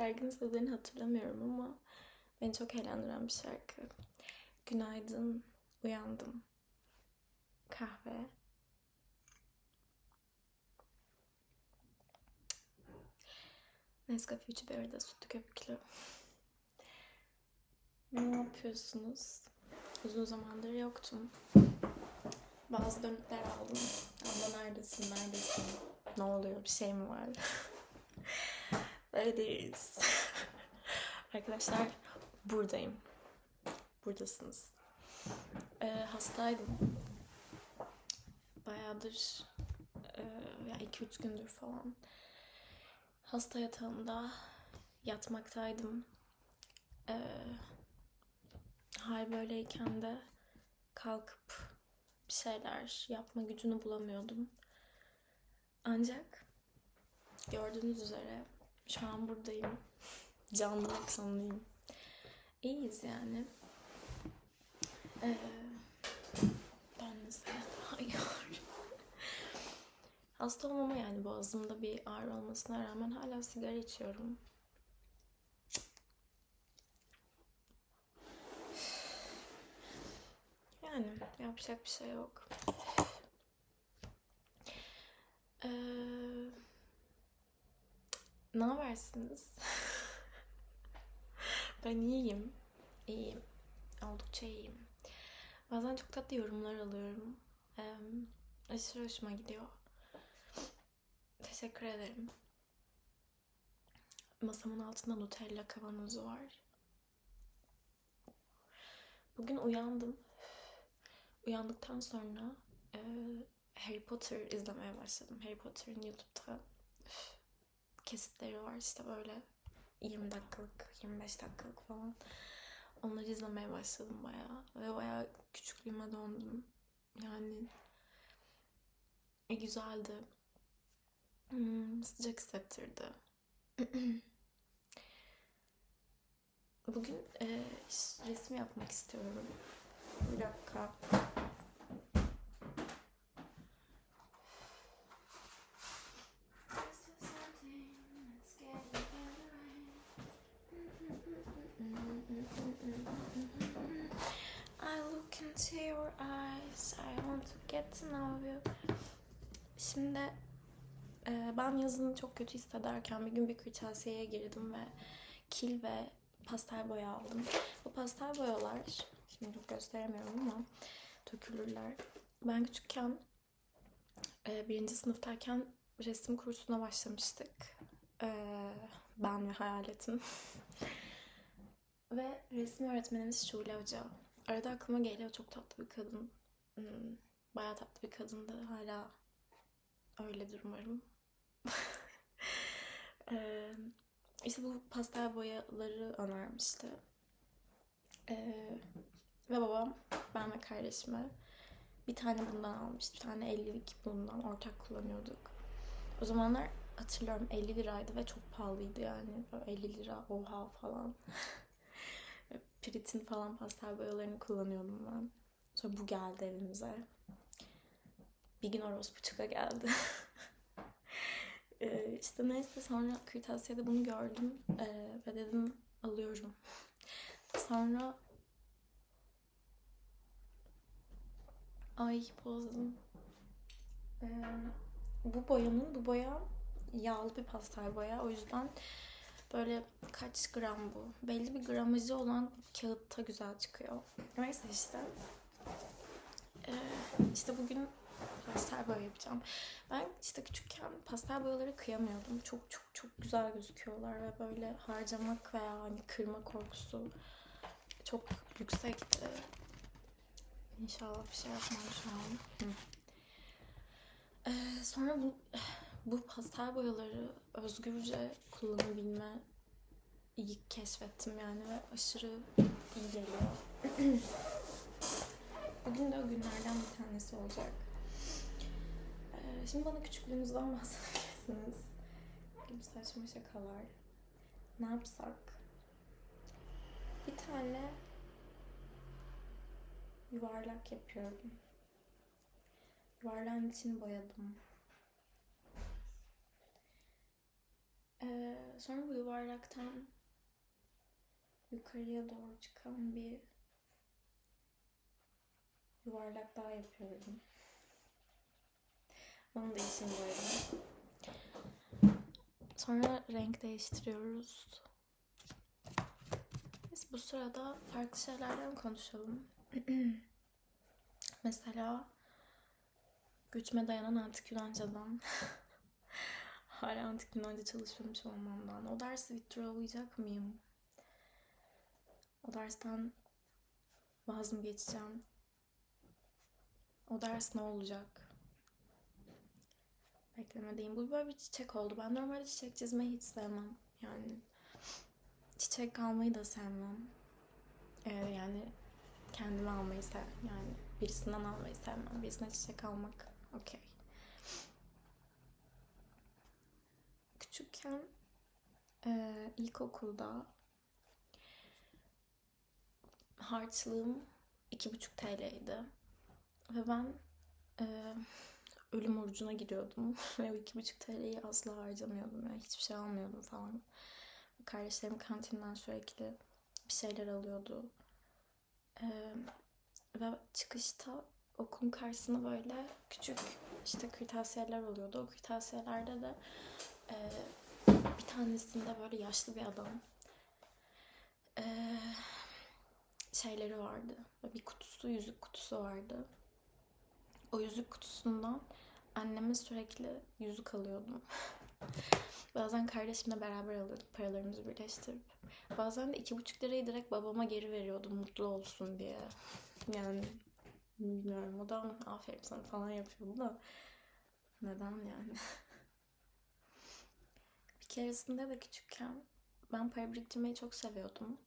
Şarkının sözlerini hatırlamıyorum ama beni çok eğlendiren bir şarkı. Günaydın, uyandım. Kahve. Nescafe içi bir arada sütlü köpüklü. Ne yapıyorsunuz? Uzun zamandır yoktum. Bazı dönükler aldım. Abla neredesin, neredesin? Ne oluyor, bir şey mi var? Öyleyiz. Arkadaşlar buradayım. Buradasınız. Ee, hastaydım. Bayağıdır, e, ya 2-3 gündür falan. Hasta yatağımda yatmaktaydım. Ee, hal böyleyken de kalkıp bir şeyler yapma gücünü bulamıyordum. Ancak gördüğünüz üzere şu an buradayım. Canlı aksanlıyım. İyiyiz yani. Ee, dönmesi. Hayır. Hasta olmama yani boğazımda bir ağrı olmasına rağmen hala sigara içiyorum. Yani yapacak bir şey yok. Ee, ne habersiniz? ben iyiyim. İyiyim. Oldukça iyiyim. Bazen çok tatlı yorumlar alıyorum. Ee, aşırı hoşuma gidiyor. Teşekkür ederim. Masamın altında Nutella kavanozu var. Bugün uyandım. Uyandıktan sonra e, Harry Potter izlemeye başladım. Harry Potter'ın YouTube'da kesitleri var işte böyle 20 dakikalık, 25 dakikalık falan. Onları izlemeye başladım bayağı. Ve bayağı küçüklüğüme döndüm. Yani e, güzeldi. Hmm, sıcak hissettirdi. Bugün e, resim yapmak istiyorum. Bir dakika. İnto your eyes. I want to get to know you. Şimdi e, ben yazını çok kötü hissederken bir gün bir kırtasiyeye girdim ve kil ve pastel boya aldım. Bu pastel boyalar, şimdi çok gösteremiyorum ama dökülürler. Ben küçükken e, birinci sınıftayken resim kursuna başlamıştık. E, ben ve hayaletim. ve resim öğretmenimiz Şule Hoca. Arada aklıma geliyor çok tatlı bir kadın. Hmm, bayağı tatlı bir kadındı. Hala öyledir umarım. Ee, işte bu pastel boyaları önermişti. Ve babam ben ve kardeşime bir tane bundan almıştı. Bir tane 50'lik bundan ortak kullanıyorduk. O zamanlar hatırlıyorum 50 liraydı ve çok pahalıydı yani. Böyle 50 lira oha falan. Prit'in falan pastel boyalarını kullanıyordum ben. Sonra bu geldi evimize. Bir gün orospu çıka geldi. Ee, işte neyse sonra kırtasiyede bunu gördüm ee, ve dedim alıyorum. Sonra ay bozdum. Ee, bu boyanın bu boya yağlı bir pastel boya o yüzden böyle kaç gram bu? Belli bir gramajı olan kağıtta güzel çıkıyor. Neyse işte. Ee, işte bugün pastel boya yapacağım. Ben işte küçükken pastel boyaları kıyamıyordum. Çok çok çok güzel gözüküyorlar ve böyle harcamak veya hani kırma korkusu çok yüksekti. İnşallah bir şey yapmam şu an. Ee, sonra bu bu pastel boyaları özgürce kullanabilme iyi keşfettim yani ve aşırı iyi geliyor. Bugün de o günlerden bir tanesi olacak. Ee, şimdi bana küçüklüğünüzden bahsedersiniz. Benim saçma şakalar. Ne yapsak? Bir tane yuvarlak yapıyorum. Yuvarlağın içini boyadım. Ee, sonra bu yuvarlaktan yukarıya doğru çıkan bir yuvarlak daha yapıyorum. Onu da işin boyadım. Sonra renk değiştiriyoruz. Biz bu sırada farklı şeylerden konuşalım. Mesela güçme dayanan antik Yunanca'dan. Hala antik Yunanca çalışmamış olmamdan. O dersi withdrawlayacak mıyım? O dersten vaz mı geçeceğim? O ders ne olacak? Beklemediğim. Bu böyle bir çiçek oldu. Ben normalde çiçek çizmeyi hiç sevmem. Yani çiçek almayı da sevmem. Ee, yani kendime almayı sev. Yani birisinden almayı sevmem. Birisine çiçek almak okey. Küçükken e, ilkokulda harçlığım iki buçuk TL'ydi. Ve ben e, ölüm orucuna giriyordum. Ve o iki buçuk TL'yi asla harcamıyordum. Yani hiçbir şey almıyordum falan. Kardeşlerim kantinden sürekli bir şeyler alıyordu. E, ve çıkışta okulun karşısında böyle küçük işte kırtasiyeler oluyordu. O kırtasiyelerde de e, bir tanesinde böyle yaşlı bir adam e, şeyleri vardı. Bir kutusu, yüzük kutusu vardı. O yüzük kutusundan anneme sürekli yüzük alıyordum. Bazen kardeşimle beraber alıyorduk paralarımızı birleştirip. Bazen de iki buçuk lirayı direkt babama geri veriyordum mutlu olsun diye. Yani bilmiyorum o da aferin sana falan yapıyordu da neden yani? keresinde de küçükken ben para biriktirmeyi çok seviyordum.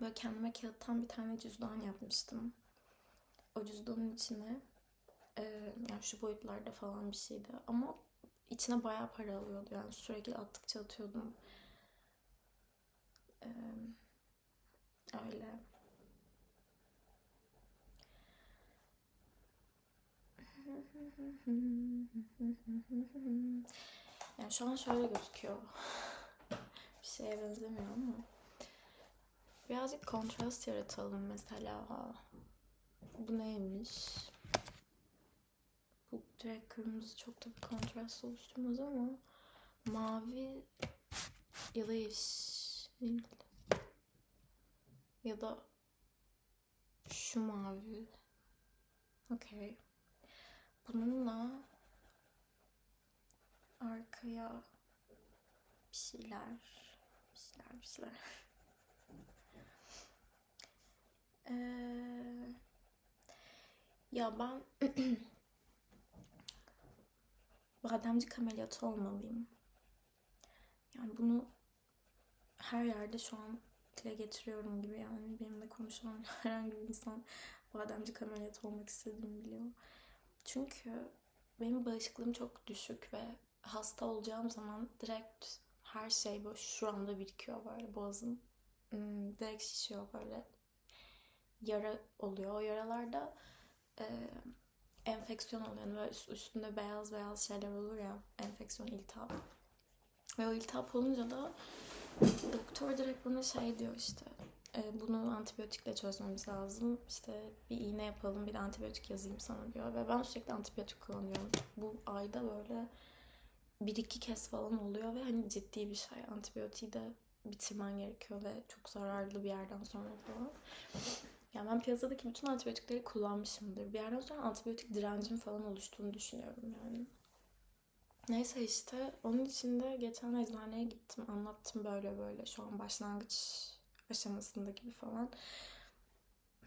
Böyle kendime kağıttan bir tane cüzdan yapmıştım. O cüzdanın içine e, yani şu boyutlarda falan bir şeydi ama içine bayağı para alıyordu yani sürekli attıkça atıyordum. E, öyle. Yani şu an şöyle gözüküyor. Bir şeye benzemiyor ama. Birazcık kontrast yaratalım mesela. Bu neymiş? Bu direkt kırmızı çok da bir kontrast oluşturmaz ama mavi ya da yeşil ya da şu mavi. Okey. Bununla arkaya bir şeyler, bir şeyler, bir şeyler. Ee, ya ben bademcik ameliyatı olmalıyım. Yani bunu her yerde şu an dile getiriyorum gibi yani benimle konuşan herhangi bir insan bademcik ameliyatı olmak istediğimi biliyor. Çünkü benim bağışıklığım çok düşük ve hasta olacağım zaman direkt her şey böyle şuramda birikiyor böyle boğazım. Hmm, direkt şişiyor böyle. Yara oluyor. O yaralarda e, enfeksiyon oluyor. Yani böyle üstünde beyaz beyaz şeyler olur ya. Enfeksiyon, iltihap. Ve o iltihap olunca da doktor direkt bana şey diyor işte e, bunu antibiyotikle çözmemiz lazım. İşte bir iğne yapalım, bir antibiyotik yazayım sana diyor. Ve ben sürekli antibiyotik kullanıyorum. Bu ayda böyle bir iki kez falan oluyor ve hani ciddi bir şey. Antibiyotiği de bitirmen gerekiyor ve çok zararlı bir yerden sonra falan. Yani ben piyasadaki bütün antibiyotikleri kullanmışımdır. Bir yerden sonra antibiyotik direncim falan oluştuğunu düşünüyorum yani. Neyse işte onun için de geçen eczaneye gittim. Anlattım böyle böyle şu an başlangıç aşamasında gibi falan.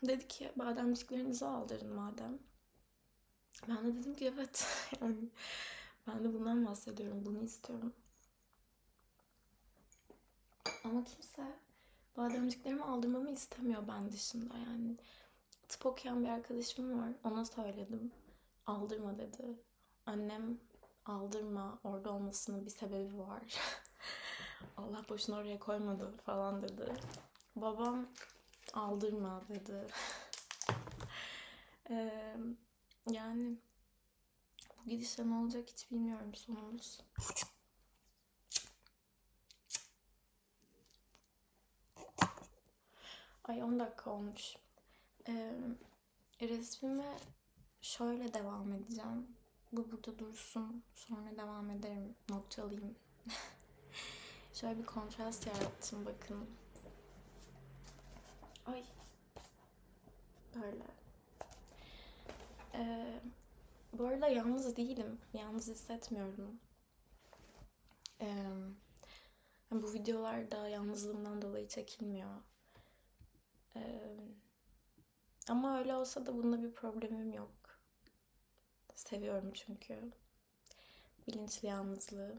Dedi ki bademciklerinizi aldırın madem. Ben de dedim ki evet yani ben de bundan bahsediyorum. Bunu istiyorum. Ama kimse bademciklerimi aldırmamı istemiyor ben dışında yani. Tıp okuyan bir arkadaşım var. Ona söyledim. Aldırma dedi. Annem aldırma orada olmasının bir sebebi var. Allah boşuna oraya koymadı falan dedi. Babam aldırma dedi. ee, yani bu gidişle ne olacak hiç bilmiyorum sonumuz. Ay 10 dakika olmuş. Ee, resmime şöyle devam edeceğim. Bu burada dursun. Sonra devam ederim. Noktalayayım. şöyle bir kontrast yarattım bakın. Ay. Böyle. Eee bu arada yalnız değilim. Yalnız hissetmiyorum. Ee, bu videolar da yalnızlığımdan dolayı çekilmiyor. Ee, ama öyle olsa da bunda bir problemim yok. Seviyorum çünkü. Bilinçli yalnızlığı.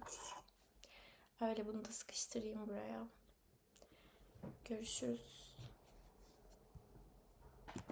Öyle bunu da sıkıştırayım buraya. Görüşürüz.